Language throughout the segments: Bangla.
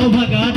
Oh my God.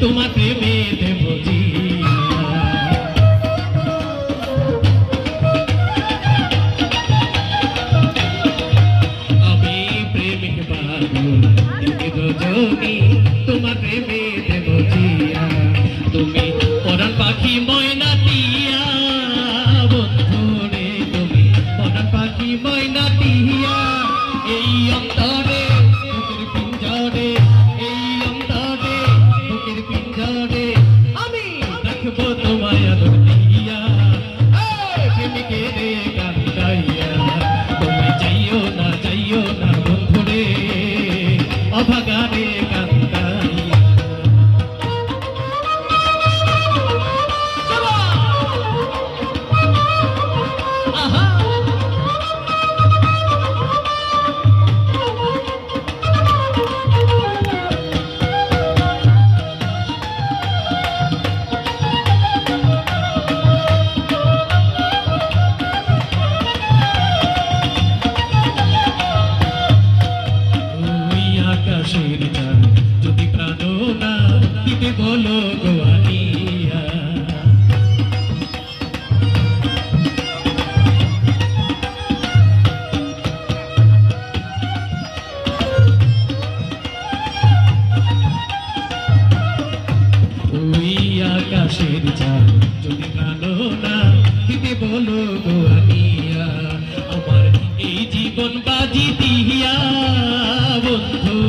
প্রেমে দেব জিয়া আমি প্রেমিক বাবু দিকে রজনী তোমার প্রেমে তুমি পরাণ পাখি ময়না টিয়া বন্ধুরে, তুমি পরাণ পাখি ময়না টিয়া এই অন্তরে বলো গোয়ালিয়া। ওই আকাশের চাঁদ, যদি ভালো না দিতে বলো গোয়ালিয়া। আমার এই জীবন বাজি দিয়া, বন্ধু।